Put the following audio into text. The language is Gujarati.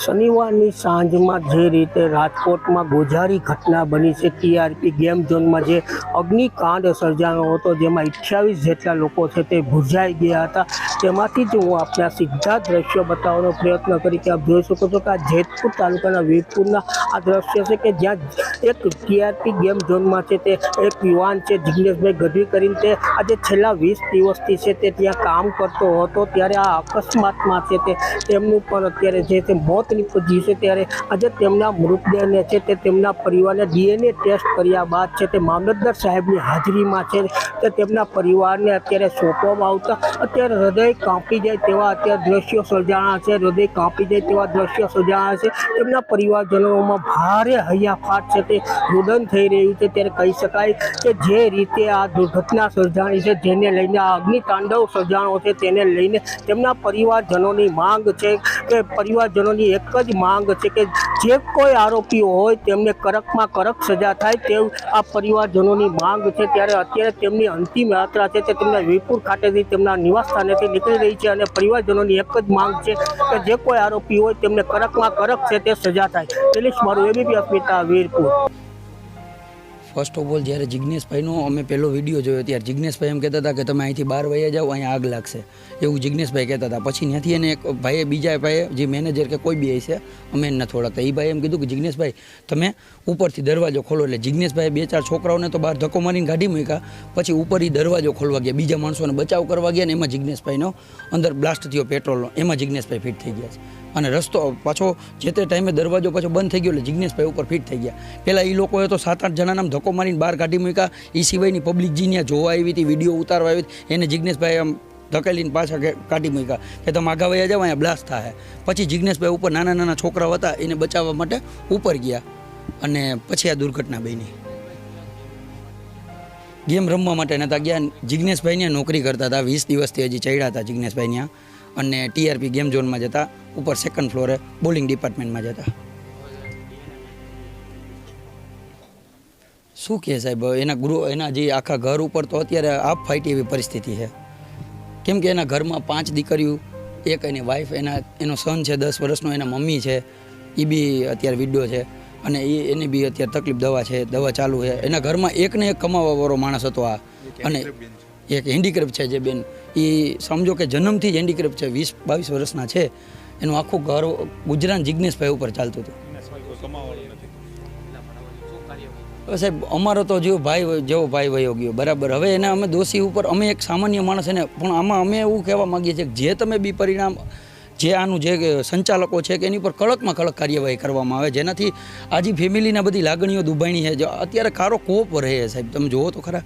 શનિવારની સાંજમાં જે રીતે રાજકોટમાં ગોઝારી ઘટના બની છે, ટીઆરપી ગેમ ઝોનમાં જે અગ્નિકાંડ સર્જાયો હતો, જેમાં અઠ્યાવીસ જેટલા લોકો છે તે ભૂજાઈ ગયા હતા. તેમાંથી જ હું આપને સીધા દ્રશ્યો બતાવવાનો પ્રયત્ન કરી કે આપ જોઈ શકો છો કે આ જેતપુર તાલુકાના વીરપુરના આ દ્રશ્ય છે કે જ્યાં એક ટીઆરપી ગેમ ઝોનમાં છે તે એક યુવાન છે જિજ્ઞેશભાઈ ગઢવી કરીને તે આજે છેલ્લા વીસ દિવસથી છે તે ત્યાં કામ કરતો હતો. ત્યારે આ અકસ્માતમાં છે તે તેમનું પણ અત્યારે જે તે મોત નીપજ્યું છે ત્યારે આજે તેમના મૃતદેહને છે તે તેમના પરિવારને ડીએનએ ટેસ્ટ કર્યા બાદ છે તે મામલતદાર સાહેબની હાજરીમાં છે તે તેમના પરિવારને અત્યારે સોંપવામાં આવતા અત્યારે હૃદય કાંપી જાય તેવા અત્યારે દ્રશ્યો સર્જાણા છે, હૃદય કાંપી જાય તેવા દ્રશ્યો સર્જાણા છે. તેમના પરિવારજનોમાં ભારે હૈયાફાટ છે તે રુદન થઈ રહ્યું છે. ત્યારે કહી શકાય કે જે રીતે આ દુર્ઘટના સર્જાણી છે, જેને લઈને આ અગ્નિતાંડવ સર્જાણો છે, તેને લઈને તેમના પરિવારજનોની માંગ છે કે પરિવારજનોની એક જ માંગ છે કે જે કોઈ આરોપીઓ હોય તેમને કડકમાં કડક સજા થાય તેવું આ પરિવારજનોની માંગ છે. ત્યારે અત્યારે તેમની અંતિમ યાત્રા છે તે તેમના વીરપુર ખાતેથી તેમના નિવાસ સ્થાનેથી નીકળી રહી છે અને પરિવારજનોની એક જ માંગ છે કે જે કોઈ આરોપી હોય તેમને કડકમાં કડક છે તે સજા થાય. દિલીશ મારું ABP Asmita Virpur. First of all જ્યારે જિજ્ઞેશભાઈનો અમે પહેલો વીડિયો જોયો ત્યારે જિજ્ઞેશભાઈ એમ કહેતા હતા કે તમે અહીંથી બહાર વહી જાઓ, અહીંયા આગ લાગશે. એવું જિજ્ઞેશભાઈ કહેતા હતા. પછી ત્યાંથી એને એક ભાઈએ, બીજા ભાઈએ, જે મેનેજર કે કોઈ બી છે અમે એને નથી ઓળખતા એ ભાઈ એમ કીધું કે જિજ્ઞેશભાઈ તમે ઉપરથી દરવાજો ખોલો. એટલે જિજ્ઞેશભાઈ બે ચાર છોકરાઓને તો બહાર ધક્કો મારીને કાઢી મૂક્યા. પછી ઉપર એ દરવાજો ખોલવા ગયા. બીજા માણસોને બચાવ કરવા ગયા ને એમાં જિજ્ઞેશભાઈનો અંદર બ્લાસ્ટ થયો પેટ્રોલનો એમાં જિજ્ઞેશભાઈ ફિટ થઈ ગયા છે. અને રસ્તો પાછો જે તે ટાઈમે દરવાજો પાછો બંધ થઈ ગયો એટલે જિજ્ઞેશભાઈ ઉપર ફિટ થઈ ગયા. પહેલાં એ લોકોએ તો સાત આઠ જણાના ધક્કો મારીને બહાર કાઢી મૂક્યા. એ સિવાયની પબ્લિક જે જોવા આવી હતી, વીડિયો ઉતારવા આવી હતી. એને જિજ્ઞેશભાઈ આમ ધકેલીને પાછા કાઢી મૂક્યા કે તમે આગા વયા જાવ અહીંયા બ્લાસ્ટ થાય પછી જિજ્ઞેશભાઈ ઉપર નાના નાના છોકરાઓ હતા, એને બચાવવા માટે ઉપર ગયા. અને પછી આ દુર્ઘટના બની. ગેમ રમવા માટે નહોતા ગયા. જિજ્ઞેશભાઈ ત્યાં નોકરી કરતા હતા. વીસ દિવસથી હજી ચડ્યા હતા જિજ્ઞેશભાઈ ત્યાં અને ટીઆરપી ગેમ ઝોનમાં જતા ઉપર સેકન્ડ ફ્લોરે બોલિંગ ડિપાર્ટમેન્ટમાં જતા. શું કહે સાહેબ એના ગૃહ એના જે આખા ઘર ઉપર તો અત્યારે આપ ફાઈટ એવી પરિસ્થિતિ છે. કેમ કે એના ઘરમાં પાંચ દીકરીઓ એક એની વાઈફ એના એનો સન છે દસ વર્ષનો એના મમ્મી છે એ બી અત્યારે વિડો છે અને એ એની બી અત્યારે તકલીફ દવા છે દવા ચાલુ છે. એના ઘરમાં એક ને એક કમાવાવાળો માણસ હતો આ. અને એક હેન્ડીક્રાફ્ટ છે જે બેન. એ સમજો કે જન્મથી જ હેન્ડીક્રાફ્ટ છે, વીસ, બાવીસ વર્ષના છે. એનું આખું ઘર ગુજરાત જિજ્ઞેશભાઈ ઉપર ચાલતું હતું. સાહેબ, અમારો તો જેવો ભાઈ જેવો ભાઈ વયો ગયો, બરાબર. હવે એને અમે દોષી ઉપર, અમે એક સામાન્ય માણસ એને, પણ આમાં અમે એવું કહેવા માંગીએ છીએ કે જે તમે બી પરિણામ, જે આનું જે સંચાલકો છે કે એની ઉપર કડકમાં કડક કાર્યવાહી કરવામાં આવે. જેનાથી આજે ફેમિલીના બધી લાગણીઓ દુભાણી છે. અત્યારે કારો કોપ રહે સાહેબ, તમે જુઓ તો ખરા.